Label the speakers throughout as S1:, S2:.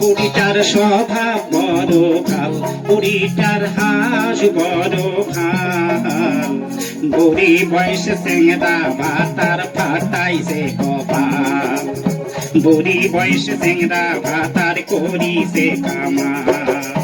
S1: বুড়িটার স্বভাব বড় ভালো বুড়িটার হাস বড় ভালো বুড়ি বয়স সেংদা ভাতার ফাটাইছে কপাল। বুড়ি বয়স সেংদা ভাতার করিছে কামাল।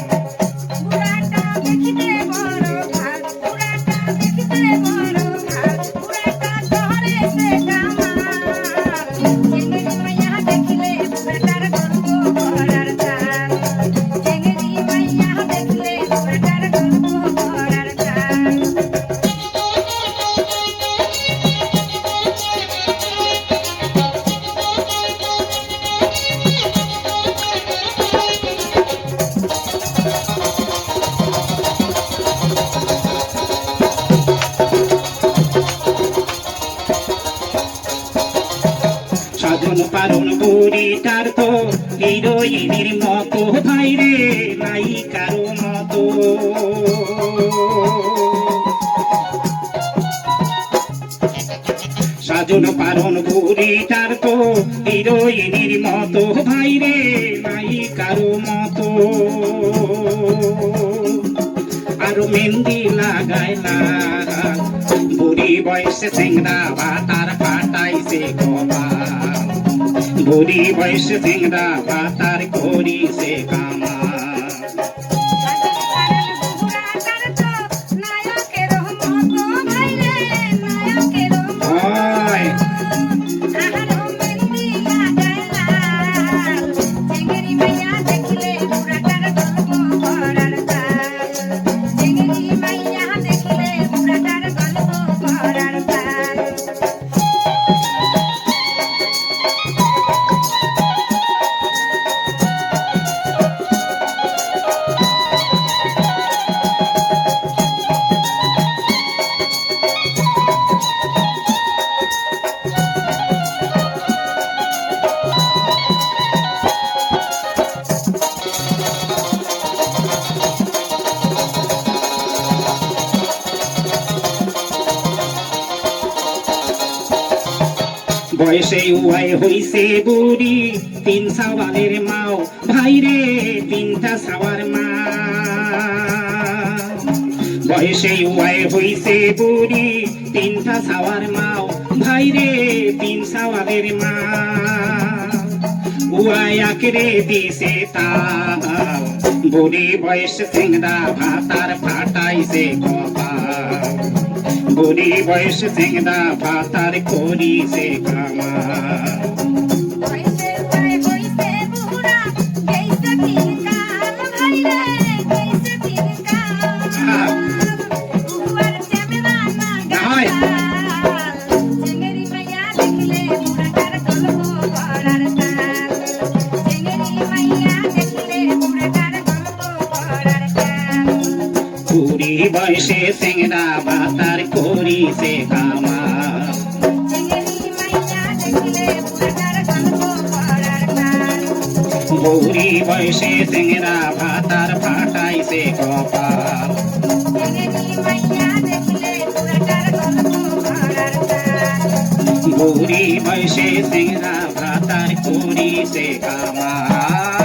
S1: সাধন পারণ বুড়িটার তো হিরোইনের মতো ভাইরে নাই কারও মতো। সাজন পারণ বুড়িটার তো হিরোইনের মতো ভাইরে নাই কারও মতো। আর মেহেন্দি লাগাইলা বুড়ি বয়সে চেংড়া ভাতার ফাটাইছে কপাল বুড়ি বয়সে চেংড়া ভাতার করি সে হয় বয়সে উহাই হইছে বুড়ি, তিন সাওয়ালের মাও। ভাইরে তিনটা সাওয়ার মা। বয়সে উহাই হইছে বুড়ি, তিনটা সাওয়ার মাও। ভাইরে তিন সাওয়ালের মা। উহাই আঁকড়ে দিছে তাল বুড়ি বয়স সিংড়া ভাতার ফাটাইছে কপাল। বুড়ি বয়স সিংড়া ভাতার করিছে কামাল। বয়সে সিংড়া ভাতার করিছে কামাল বুড়ি বয়সে সিংড়া ভাতার ফাটাইছে কপাল। বুড়ি বয়সে সিংড়া ভাতার করিছে কামাল